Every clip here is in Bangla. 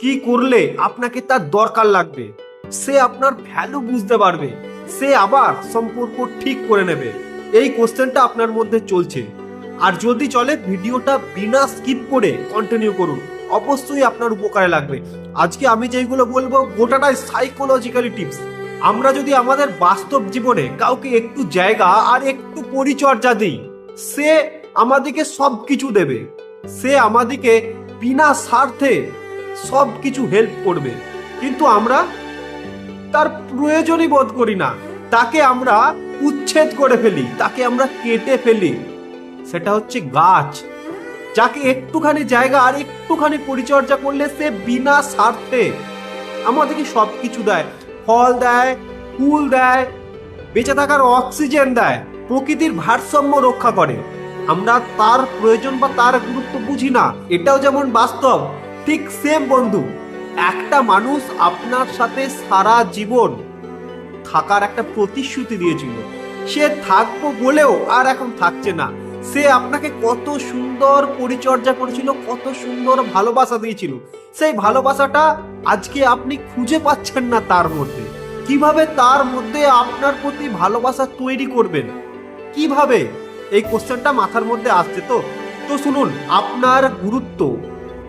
কি করলে আপনাকে তার দরকার লাগবে? সে আপনার ভ্যালু বুঝতে পারবে। সে আবার সম্পর্ক ঠিক করে নেবে। এই কোশ্চেনটা আপনার মধ্যে চলছে। আর যদি চলে ভিডিওটা বিনা স্কিপ করে কন্টিনিউ করুন। অবশ্যই আপনার উপকারে লাগবে। আজকে আমি যেগুলো বলব, গোটাটাই সাইকোলজিক্যালি টিপস আমরা যদি আমাদের বাস্তব জীবনে কাউকে একটু জায়গা আর একটু পরিচর্যা দিই, সে আমাদেরকে সব কিছু দেবে। সে আমাদেরকে বিনা স্বার্থে সব কিছু হেল্প করবে। কিন্তু আমরা তার প্রয়োজনই বোধ করি না। তাকে আমরা উচ্ছেদ করে ফেলি, তাকে আমরা কেটে ফেলি। সেটা হচ্ছে গাছ। যাকে একটুখানি জায়গা আর একটুখানি পরিচর্যা করলে সে বিনা স্বার্থে আমাদেরকে সব কিছু দেয়। ফল দেয়, ফুল দেয়, বেঁচে থাকার অক্সিজেন দেয়, প্রকৃতির ভারসাম্য রক্ষা করে। আমরা তার প্রয়োজন বা তার গুরুত্ব বুঝি না। এটাও যেমন বাস্তব ঠিক সেম বন্ধু। একটা মানুষ আপনার সাথে সারা জীবন থাকার একটা প্রতিশ্রুতি দিয়েছিল। সে থাকব বলেও আর এখন থাকছে না। সে আপনাকে কত সুন্দর পরিচর্যা করেছিল, কত সুন্দর ভালোবাসা দিয়েছিল। সেই ভালোবাসাটা আজকে আপনি খুঁজে পাচ্ছেন না তার মধ্যে। কীভাবে তার মধ্যে আপনার প্রতি ভালোবাসা তৈরি করবেন? কীভাবে? এই কোশ্চেনটা মাথার মধ্যে আসছে তো? তো শুনুন, আপনার গুরুত্ব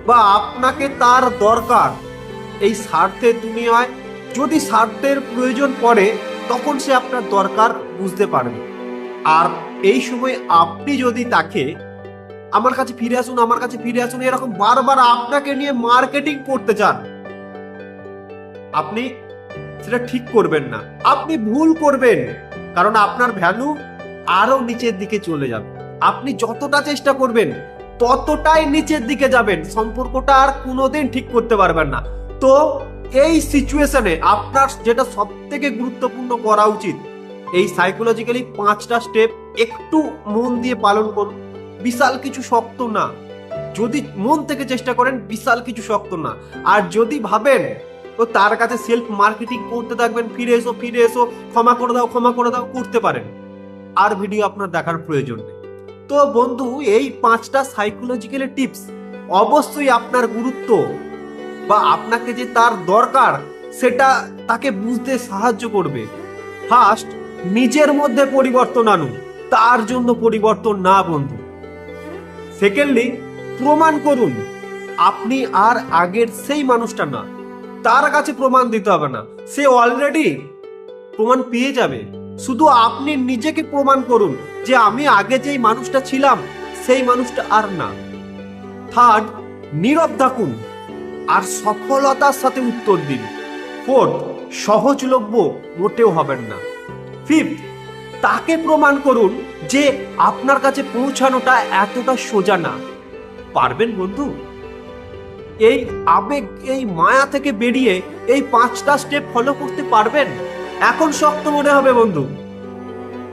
বা আপনাকে তার দরকার। এই স্বার্থের দুনিয়ায় যদি স্বার্থের প্রয়োজন পড়ে, তখন সে আপনার দরকার বুঝতে পারবে। আর এই সময় আপনি যদি তাকে, আমার কাছে ফিরে আসুন, আমার কাছে ফিরে আসুন, এরকম বারবার আপনাকে নিয়ে মার্কেটিং করতে চান, আপনি সেটা ঠিক করবেন না। আপনি ভুল করবেন, কারণ আপনার ভ্যালু আরও নিচের দিকে চলে যাবে। আপনি যতটা চেষ্টা করবেন ততটাই নিচের দিকে যাবেন, সম্পর্কটা আর কোনোদিন ঠিক করতে পারবেন না। তো এই সিচুয়েশনে আপনার যেটা সব থেকে গুরুত্বপূর্ণ করা উচিত, এই সাইকোলজিক্যালি পাঁচটা স্টেপ একটু মন দিয়ে পালন করুন। বিশাল কিছু শক্ত না। যদি মন থেকে চেষ্টা করেন, বিশাল কিছু শক্ত না। আর যদি ভাবেন, তো তার কাছে সেলফ মার্কেটিং করতে থাকবেন, ফিরে এসো ফিরে এসো, ক্ষমা করে দাও, ক্ষমা করে দাও, করতে পারেন। আর ভিডিও আপনার দেখার প্রয়োজন নেই। তো বন্ধু, এই পাঁচটা সাইকোলজিক্যাল টিপস অবশ্যই আপনার গুরুত্ব বা আপনাকে যে তার দরকার, সেটা তাকে বুঝতে সাহায্য করবে। ফার্স্ট নিজের মধ্যে পরিবর্তন আনুন তার জন্য পরিবর্তন না বন্ধু। সেকেন্ডলি প্রমাণ করুন, আপনি আর আগের সেই মানুষটা না। তার কাছে প্রমাণ দিতে হবে না। সে অলরেডি প্রমাণ পেয়ে যাবে। শুধু আপনি নিজেকে প্রমাণ করুন যে আমি আগে যেই মানুষটা ছিলাম, সেই মানুষটা আর না। থার্ড, নীরব থাকুন আর সফলতার সাথে উত্তর দিন। ফোর্থ, সহজলভ্য মোটেও হবেন না। ফিফথ, তাকে প্রমাণ করুন যে আপনার কাছে পৌঁছানোটা এতটা সোজা না। পারবেন বন্ধু? এই আবেগ, এই মায়া থেকে বেরিয়ে এই পাঁচটা স্টেপ ফলো করতে পারবেন? এখন শক্ত মনে হবে, বন্ধু।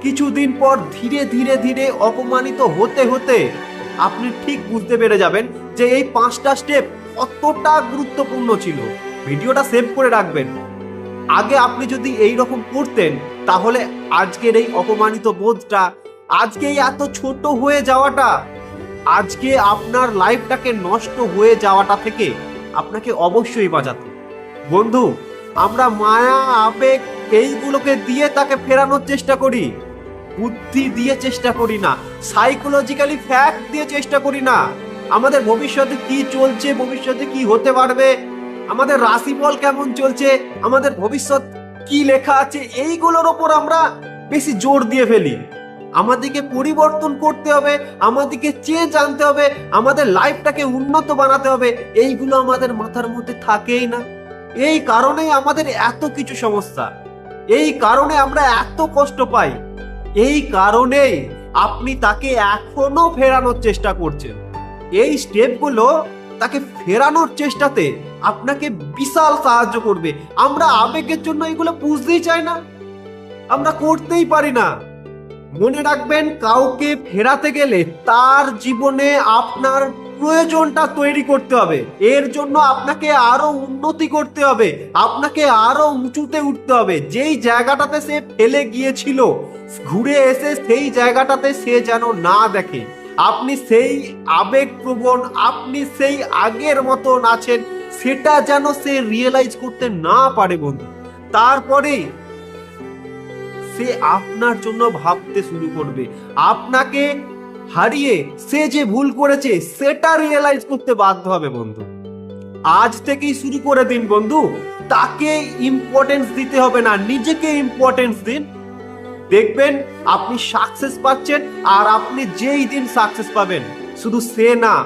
কিছুদিন পর ধীরে ধীরে ধীরে অপমানিত হতে হতে আপনি ঠিক বুঝতে পেরে যাবেন যে এই পাঁচটা স্টেপ কতটা গুরুত্বপূর্ণ ছিল। ভিডিওটা সেভ করে রাখবেন। আগে আপনি যদি এই রকম করতেন, তাহলে আজকের এই অপমানিত বোধটা, আজকে এত ছোট হয়ে যাওয়াটা, আজকে আপনার লাইফটাকে নষ্ট হয়ে যাওয়াটা থেকে আপনাকে অবশ্যই বাঁচাতো। বন্ধু আমরা মায়া, আবেগ এইগুলোকে দিয়ে তাকে ফেরানোর চেষ্টা করি। বুদ্ধি দিয়ে চেষ্টা করি না। সাইকোলজিক্যালি ফ্যাক্ট দিয়ে চেষ্টা করি না। আমাদের ভবিষ্যতে কি চলছে, ভবিষ্যতে কি হতে পারবে, আমাদের রাশিফল কেমন চলছে, আমাদের ভবিষ্যৎ কি লেখা আছে, এইগুলোর ওপর আমরা বেশি জোর দিয়ে ফেলি। আমাদেরকে পরিবর্তন করতে হবে, আমাদেরকে চেঞ্জ আনতে হবে, আমাদের লাইফটাকে উন্নত বানাতে হবে, এইগুলো আমাদের মাথার মধ্যে থাকেই না। এই কারণেই আমাদের এত কিছু সমস্যা। এই কারণে আমরা এত কষ্ট পাই। এই কারণেই আপনি তাকে এখনও ফেরানোর চেষ্টা করছেন। এই স্টেপগুলো তাকে ফেরানোর চেষ্টাতে আপনাকে বিশাল সাহায্য করবে। আমরা আবেগের জন্য এগুলো বুঝতেই চাই না। আমরা করতেই পারি না। মনে রাখবেন, কাউকে ফেরাতে গেলে তার জীবনে আপনার প্রয়োজনটা তৈরি করতে হবে। এর জন্য আপনাকে আরও উন্নতি করতে হবে। আপনাকে আরও উঁচুতে উঠতে হবে। যেই জায়গাটাতে সে ফেলে গিয়েছিল, ঘুরে এসে সেই জায়গাটাতে সে যেন না দেখে। আপনি সেই আবেগপ্রবণ, আপনি সেই আগের মতন আছেন, সেটা যেন সে রিয়েলাইজ করতে না পারে বন্ধু। তারপরে সে আপনার জন্য ভাবতে শুরু করবে। আপনাকে হারিয়ে সে যে ভুল করেছে, সেটা রিয়েলাইজ করতে বাধ্য হবে বন্ধু। আজ থেকেই শুরু করে দিন বন্ধু। তাকে ইম্পর্টেন্স দিতে হবে না, নিজেকে ইম্পর্টেন্স দিন। দেখবেন আপনি সাকসেস পাচ্ছেন আর আপনি যেই দিন সাকসেস পাবেন, শুধু সে না,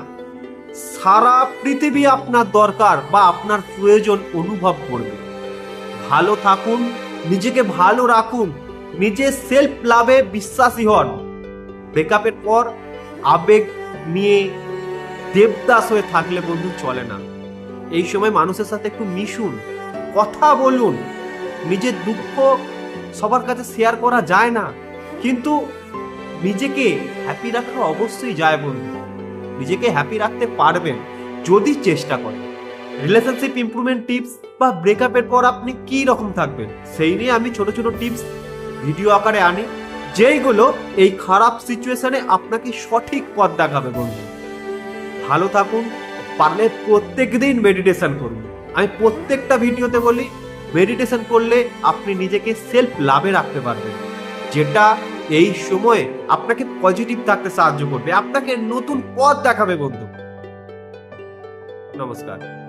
সারা পৃথিবী আপনার দরকার বা আপনার প্রয়োজন অনুভব করবে। ভালো থাকুন, নিজেকে ভালো রাখুন, নিজের সেলফ লাভে বিশ্বাসী হন। ব্রেকআপের পর আবেগ নিয়ে দেবদাস হয়ে থাকলে বন্ধু চলে না। এই সময় মানুষের সাথে একটু মিশুন, কথা বলুন, নিজের দুঃখ সবার কাছে শেয়ার করা যায় না, কিন্তু নিজেকে হ্যাপি রাখা অবশ্যই যায় বন্ধু। নিজেকে হ্যাপি রাখতে পারবেন যদি চেষ্টা করেন। রিলেশনশিপ ইম্প্রুভমেন্ট টিপস বা ব্রেকআপের পর আপনি কি রকম থাকবেন, সেই নিয়ে আমি ছোট ছোট টিপস ভিডিও আকারে আনি। যেইগুলো এই খারাপ সিচুয়েশনে আপনাকে সঠিক পথ দেখাবে বন্ধু। ভালো থাকুন, পারলে প্রত্যেক দিন মেডিটেশন করুন। আমি প্রত্যেকটা ভিডিওতে বলি মেডিটেশন করলে আপনি নিজেকে সেলফ লাভে রাখতে পারবেন। যেটা এই সময়ে আপনাকে পজিটিভ থাকতে সাহায্য করবে। আপনাকে নতুন পথ দেখাবে বন্ধু। নমস্কার।